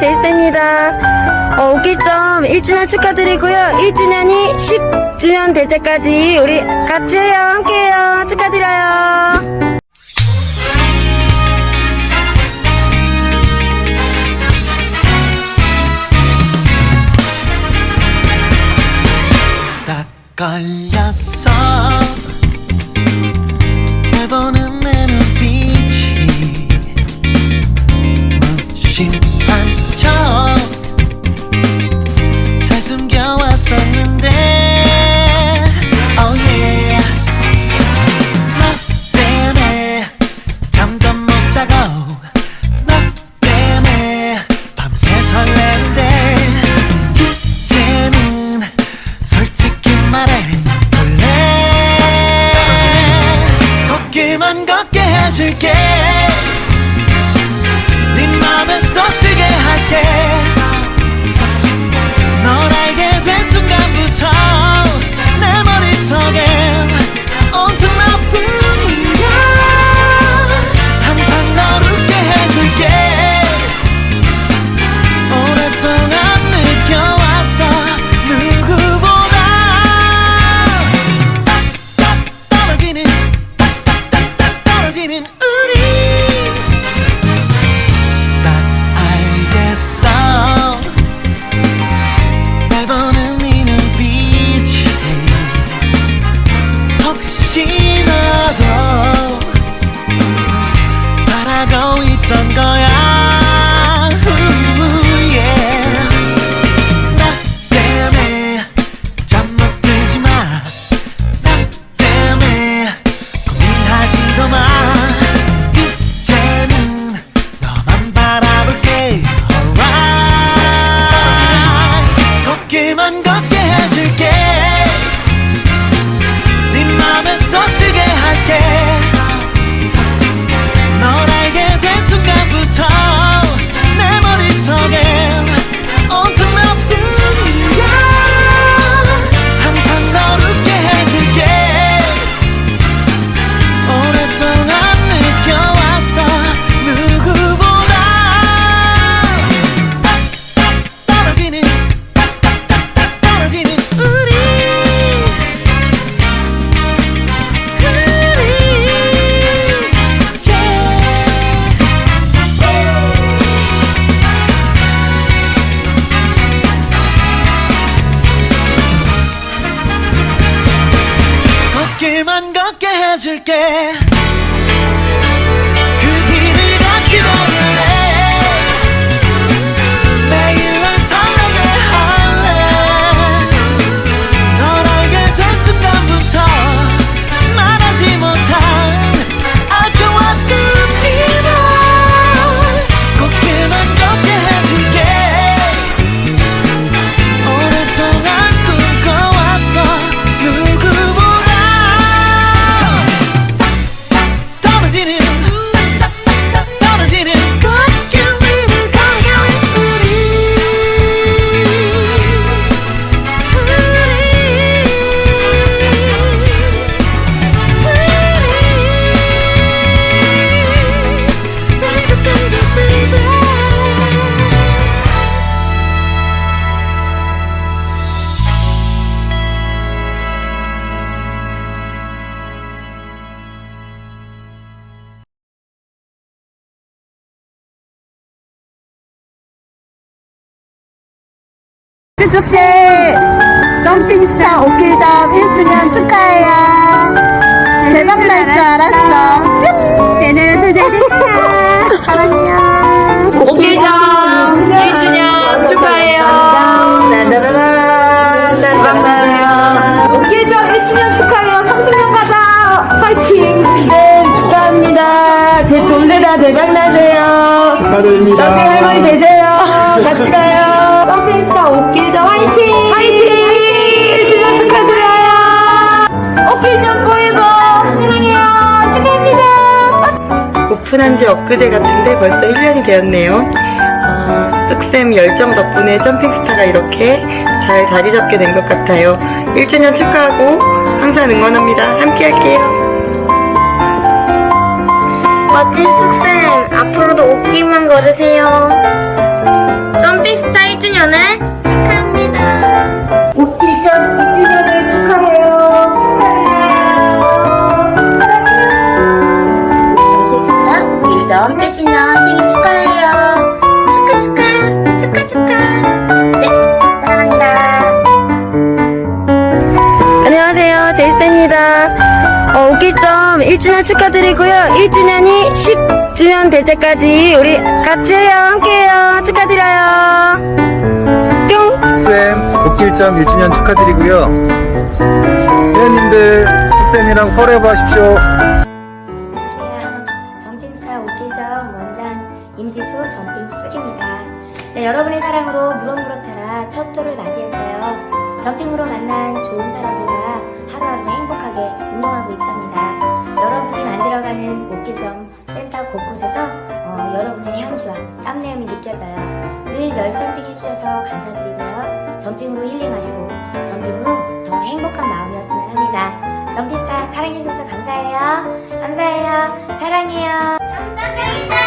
제이스입니다. 어, 오기점 1주년 축하드리고요. 1주년이 10주년 될 때까지 우리 같이 해요. 함께 해요. 축하드려요. 길만 걷게 해줄게. 네 맘에 쏙 들게 할게 알겠어. 날 보는 네 눈빛이 혹시 너도 바라고 있던 축제 점핑스타 오길점 1주년 축하해요. 대박 날 줄 알았어. 내년에도 되겠다. 사랑해요. 오길점 1주년 축하해요. 나나나나 대박 나요. 오길점 1주년 축하해요. 30년 가자. 파이팅. 네 축하합니다. 대 동세다 대박 나세요. 축하드립니다. 할머니 되세요. 같이 가요. 오픈한 지 엊그제 같은데 벌써 1년이 되었네요. 어, 쓱쌤 열정 덕분에 점핑스타가 이렇게 잘 자리 잡게 된 것 같아요. 1주년 축하하고 항상 응원합니다. 함께 할게요. 멋진 쑥쌤, 앞으로도 옷길만 걸으세요. 주년 생일 축하해요. 축하 축하 축하 축하. 네 사랑합니다. 안녕하세요 제이스입니다. 어, 웃길점 1주년 축하드리고요. 1주년이 10주년 될 때까지 우리 같이 해요. 함께해요. 축하드려요. 뿅. 쌤, 복길점 1주년 축하드리고요. 회원님들, 숙쌤이랑 포레버 하십시오. 네, 여러분의 사랑으로 무럭무럭 자라 첫 돌을 맞이했어요. 점핑으로 만난 좋은 사람들과 하루하루 행복하게 운동하고 있답니다. 여러분이 만들어가는 오키점 센터 곳곳에서 어, 여러분의 향기와 땀내음이 느껴져요. 늘 열점핑 해주셔서 감사드리고요. 점핑으로 힐링하시고 점핑으로 더 행복한 마음이었으면 합니다. 점핑스타 사랑해주셔서 감사해요. 감사해요. 사랑해요. 감사합니다.